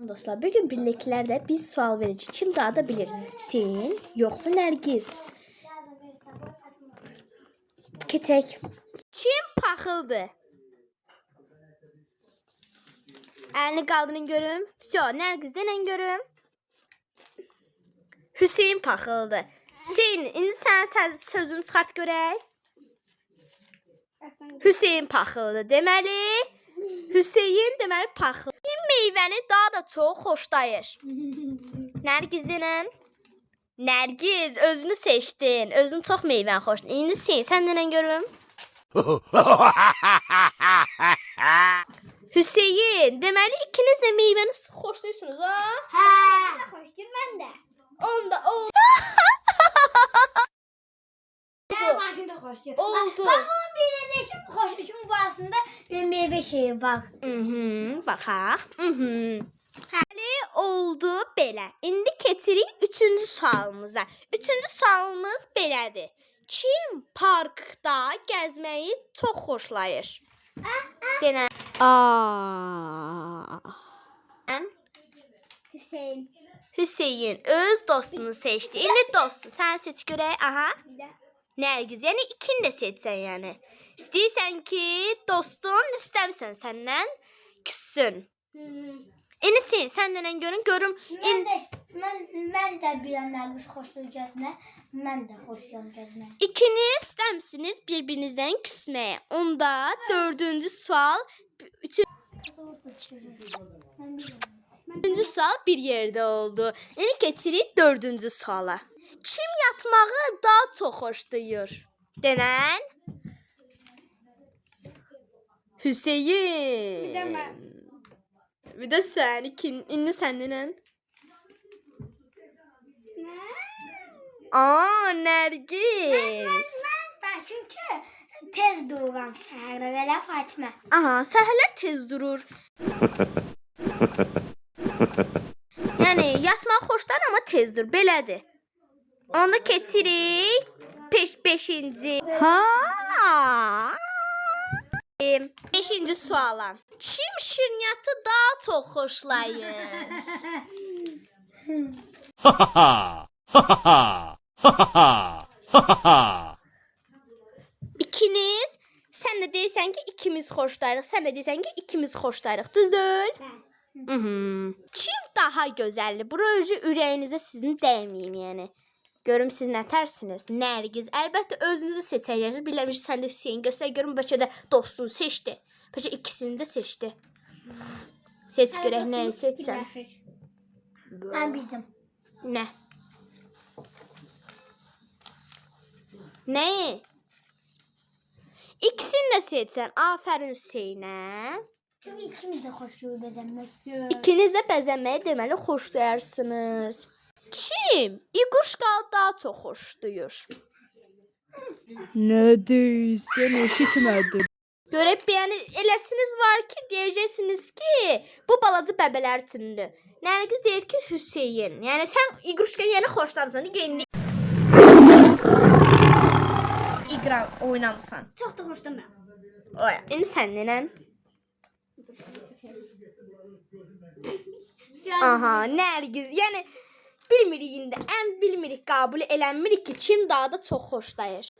Dostlar bugün birliklerde biz sual verici kim daha da bilir? Hüseyin yoksa Nergiz? Keçək. Kim paxıldı? Əlini qaldırın görüm. Vso, Nərgizdən görüm. Hüseyin paxıldı. Hüseyin, indi sən sözünü çıxart görək. Hüseyin paxıldı. Deməli, Hüseyin deməli paxıldı. Meyvəni daha da çox xoşlayır? Nərgizdən. Nərgiz, özünü seçdin. Özün çox meyvəni xoşlayır. İndi Hüseyin, səndən görüm. Hüseyin, deməli ikiniz də meyvəni xoşlayırsınız ha? Hə. Xoşdur mən də. Onda o Hə, maşın da xoşdur. oldu. Bax xoş üçün barəsində bir meyvə şeyi var. Mhm, baxaq. Mhm. Həli oldu belə. İndi keçirik 3-cü sualımıza. 3-cü sualımız belədir. Kim parkda gəzməyi çox xoşlayır? Denə. Aa. Hüseyn. Hüseyin öz dostunu seçdi. İndi dostu sən seç görək. Aha. Bir də. Nərgiz, yəni ikini də seçsən yəni. İstəyirsən ki, dostun istəmirsən səndən küssün. İndi sən səndən görün, görüm. Mən də mən mən də bir qız xoşdur gəzmə. Mən də xoşam gəzmə. İkiniz istəmisiniz bir-birinizdən küsməyə. Onda dördüncü sual, üçüncü sual bir yerdə oldu. İndi keçirik dördüncü suala. Kim yatmağı daha çox xoşlayır? Denən? Hüseyin. Bir də mən. Bir də sən, ikin, indi səndən. Aa, Nərgiz. Mən çünki tez dururam səhərə belə Fatimə. Aha, səhərlər tez durur. Yəni yatmaq xoşlar amma tezdir, belədir. Onda keçirik 5-ci. Ha! 5-ci suala. Kim şirniyyatı daha çox xoşlayır? Ha ha ha! Ha ha ha! Ha ha! İkiniz sən də deyirsən ki, ikimiz xoşlayırıq. Sən də deyirsən ki, ikimiz xoşlayırıq. Düzdür? Mhm. Kim daha gözəldir? Bura özü ürəyinizə sizin dəyməyim, yəni. Görüm siz nə tərsiniz? Nərgiz. Əlbəttə özünüzü seçəcəksiniz. Biləmiş sən də Hüseyn göstər görüm bəlkə də dostunu seçdi. Bəlkə ikisini də seçdi. Seç görək nəyi seçsən. Mən bildim. Nə? Nəyi? İkisini də seçsən. Afərin Hüseynə. Çünki ikimiz də xoşdur gəzmək. İkiniz də bəzənməyi deməli xoşlayarsınız. Kim İquşqal daha çox xoşlayır? Nə deyirsən, eşitmədim. Görək yəni eləsiniz var ki, deyəcəksiniz ki, bu balaca bəbələr üçündür. Nərgiz deyir ki, Hüseyn. Yəni sən İquşqa yəni xoşlamısan. İndi İqra oynamısan. Çox da xoşlamıram. Oya, indi səndən. Aha, Nərgiz. Yəni bilmirik indi ən bilmirik qəbul eləmirik ki, kim daha da çox xoşlayır.